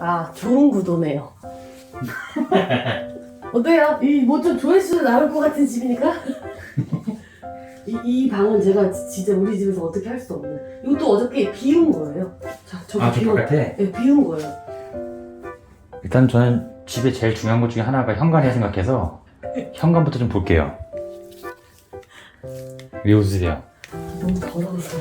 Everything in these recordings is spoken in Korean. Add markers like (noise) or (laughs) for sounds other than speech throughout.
아, 좋은 구도네요. (laughs) 어때요? 이 뭐 좀 조회수 나올 것 같은 집이니까? 이, 이 방은 제가 지- 진짜 우리 집에서 어떻게 할 수 없는. 이것도 어저께 비운 거예요. 자, 저기 아, 저 비운 바깥에? 네, 비운 거예요. 일단 저는 집에 제일 중요한 것 중에 하나가 현관이라 생각해서 현관부터 좀 볼게요. 왜 웃으세요? 너무 더러워서.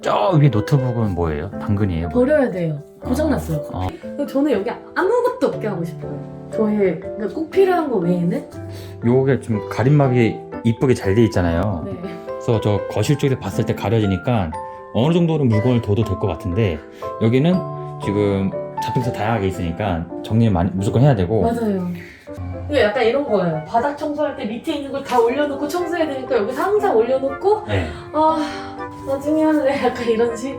저 위에 노트북은 뭐예요? 당근이에요? 뭐예요? 버려야 돼요. 고장났어요. 어. 저는 여기 아무것도 없게 하고 싶어요. 저의 그러니까 꼭 필요한 거 외에는 요게 좀 가림막이 이쁘게 잘 돼 있잖아요. 네. 그래서 저 거실 쪽에서 봤을 때 가려지니까 어느 정도는 물건을 둬도 될 것 같은데 여기는 지금 잡동사 다양하게 있으니까 정리 많이 무조건 해야 되고 맞아요. 이게 약간 이런 거예요. 바닥 청소할 때 밑에 있는 걸 다 올려놓고 청소해야 되니까 여기서 항상 올려놓고 네. 아 나중에 할래 약간 이런 식.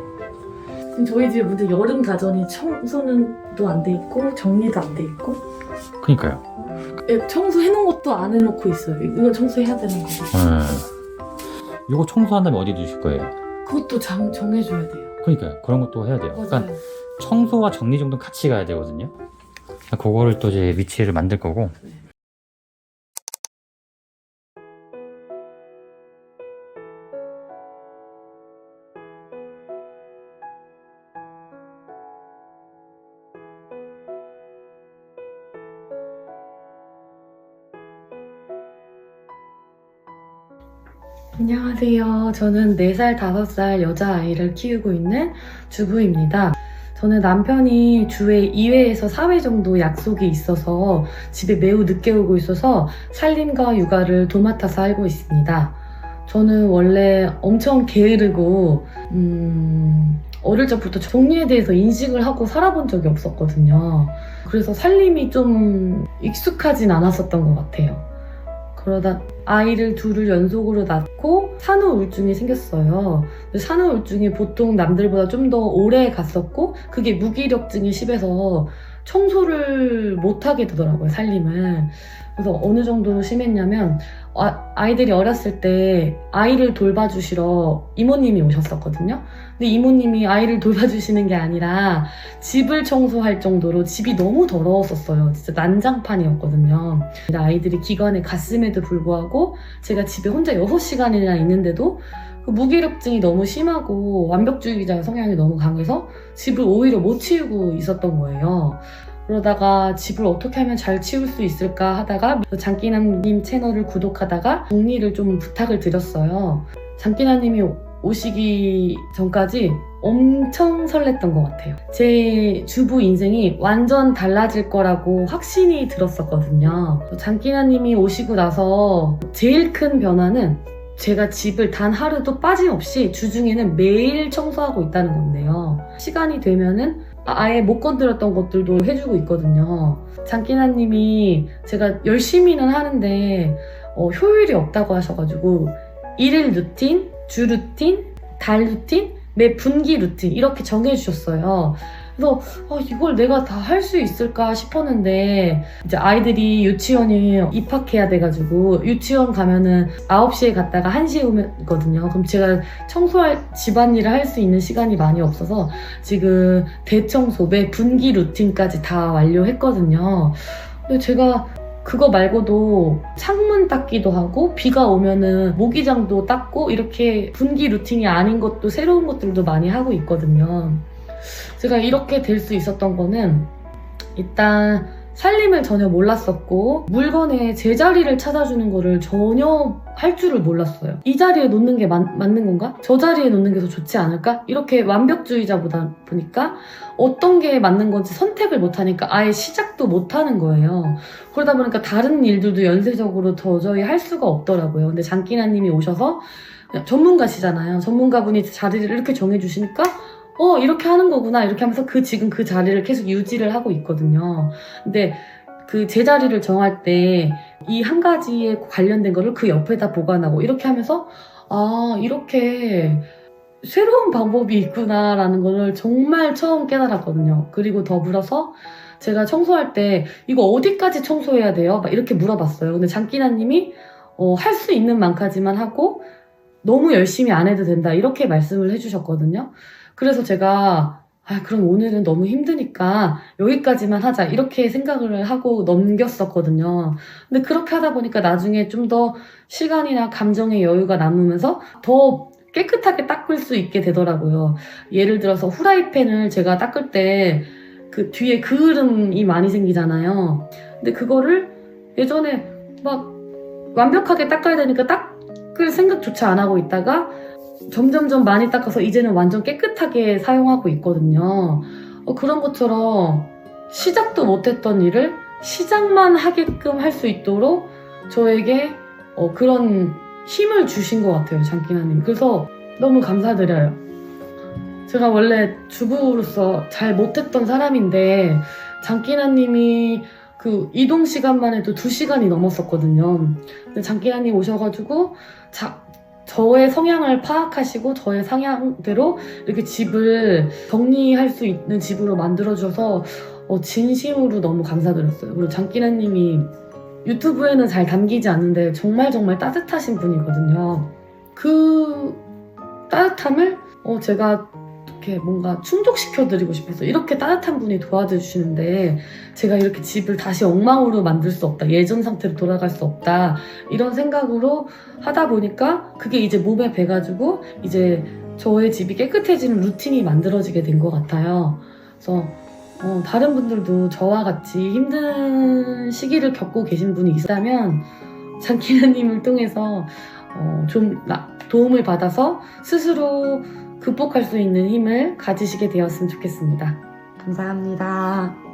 지금 저희 집에 문제 여름 가전이 청소는 또 안 돼 있고 정리도 안 돼 있고 그니까요. 예, 청소해놓은 것도 안 해놓고 있어요. 이건 청소해야 되는 거고 네. 요거 청소한 다음에 어디 두실 거예요? 그것도 장, 정해줘야 돼요. 그러니까요. 그런 것도 해야 돼요. 맞아요. 그러니까 청소와 정리 정도는 같이 가야 되거든요. 그거를 또 이제 위치를 만들 거고. 안녕하세요. 저는 4살, 5살 여자아이를 키우고 있는 주부입니다. 저는 남편이 주에 2회에서 4회 정도 약속이 있어서 집에 매우 늦게 오고 있어서 살림과 육아를 도맡아서 알고 있습니다. 저는 원래 엄청 게으르고, 음, 어릴 적부터 정리에 대해서 인식을 하고 살아본 적이 없었거든요. 그래서 살림이 좀 익숙하진 않았었던 것 같아요. 그러다 아이를 둘을 연속으로 낳고 산후 우울증이 생겼어요. 근데 산후 우울증이 보통 남들보다 좀 더 오래 갔었고 그게 무기력증이 심해서 청소를 못하게 되더라고요, 살림을. 그래서 어느 정도로 심했냐면 아, 아이들이 어렸을 때 아이를 돌봐주시러 이모님이 오셨었거든요. 근데 이모님이 아이를 돌봐주시는 게 아니라 집을 청소할 정도로 집이 너무 더러웠었어요. 진짜 난장판이었거든요. 아이들이 기관에 갔음에도 불구하고 제가 집에 혼자 6시간이나 있는데도 그 무기력증이 너무 심하고 완벽주의자 성향이 너무 강해서 집을 오히려 못 치우고 있었던 거예요. 그러다가 집을 어떻게 하면 잘 치울 수 있을까 하다가 장기남님 채널을 구독하다가 정리를 좀 부탁을 드렸어요. 장기남님이 오시기 전까지 엄청 설렜던 것 같아요. 제 주부 인생이 완전 달라질 거라고 확신이 들었었거든요. 장기나님이 오시고 나서 제일 큰 변화는 제가 집을 단 하루도 빠짐없이 주중에는 매일 청소하고 있다는 건데요. 시간이 되면은 아예 못 건드렸던 것들도 해주고 있거든요. 장기나님이 제가 열심히는 하는데 어, 효율이 없다고 하셔가지고 일일 루틴, 주 루틴, 달 루틴, 매 분기 루틴 이렇게 정해주셨어요. 그래서 아, 이걸 내가 다 할 수 있을까 싶었는데 이제 아이들이 유치원에 입학해야 돼가지고 유치원 가면은 9시에 갔다가 1시에 오거든요. 그럼 제가 청소할 집안일을 할 수 있는 시간이 많이 없어서 지금 대청소 매 분기 루틴까지 다 완료했거든요. 근데 제가 그거 말고도 창문 닦기도 하고 비가 오면은 모기장도 닦고 이렇게 분기 루틴이 아닌 것도 새로운 것들도 많이 하고 있거든요. 제가 이렇게 될 수 있었던 거는 일단 살림을 전혀 몰랐었고 물건의 제자리를 찾아주는 거를 전혀 할 줄을 몰랐어요. 이 자리에 놓는 게 맞, 맞는 건가? 저 자리에 놓는 게 더 좋지 않을까? 이렇게 완벽주의자보다 보니까 어떤 게 맞는 건지 선택을 못하니까 아예 시작도 못하는 거예요. 그러다 보니까 다른 일들도 연쇄적으로 도저히 할 수가 없더라고요. 근데 장기나님이 오셔서 전문가시잖아요. 전문가분이 자리를 이렇게 정해주시니까 어 이렇게 하는 거구나 이렇게 하면서 그 지금 그 자리를 계속 유지를 하고 있거든요. 근데 그 제자리를 정할 때 이 한 가지에 관련된 거를 그 옆에다 보관하고 이렇게 하면서 아 이렇게 새로운 방법이 있구나라는 거를 정말 처음 깨달았거든요. 그리고 더불어서 제가 청소할 때 이거 어디까지 청소해야 돼요? 막 이렇게 물어봤어요. 근데 장기나님이 어, 할 수 있는 만까지만 하고 너무 열심히 안 해도 된다 이렇게 말씀을 해주셨거든요. 그래서 제가 아, 그럼 오늘은 너무 힘드니까 여기까지만 하자. 이렇게 생각을 하고 넘겼었거든요. 근데 그렇게 하다 보니까 나중에 좀 더 시간이나 감정의 여유가 남으면서 더 깨끗하게 닦을 수 있게 되더라고요. 예를 들어서 후라이팬을 제가 닦을 때 그 뒤에 그을음이 많이 생기잖아요. 근데 그거를 예전에 막 완벽하게 닦아야 되니까 닦을 생각조차 안 하고 있다가 점점점 많이 닦아서 이제는 완전 깨끗하게 사용하고 있거든요. 어, 그런 것처럼 시작도 못했던 일을 시작만 하게끔 할 수 있도록 저에게 어, 그런 힘을 주신 것 같아요, 장기나님. 그래서 너무 감사드려요. 제가 원래 주부로서 잘 못했던 사람인데 장기나님이 그 이동 시간만 해도 2시간이 넘었었거든요. 근데 장기나님 오셔가지고 자, 저의 성향을 파악하시고 저의 성향대로 이렇게 집을 정리할 수 있는 집으로 만들어줘서 어, 진심으로 너무 감사드렸어요. 그리고 장기나님이 유튜브에는 잘 담기지 않는데 정말 정말 따뜻하신 분이거든요. 그 따뜻함을 어, 제가 이렇게 뭔가 충족시켜드리고 싶어서 이렇게 따뜻한 분이 도와주시는데 제가 이렇게 집을 다시 엉망으로 만들 수 없다. 예전 상태로 돌아갈 수 없다. 이런 생각으로 하다 보니까 그게 이제 몸에 배가지고 이제 저의 집이 깨끗해지는 루틴이 만들어지게 된 것 같아요. 그래서 어, 다른 분들도 저와 같이 힘든 시기를 겪고 계신 분이 있다면 장기나님을 통해서 어, 좀 나- 도움을 받아서 스스로 극복할 수 있는 힘을 가지시게 되었으면 좋겠습니다. 감사합니다.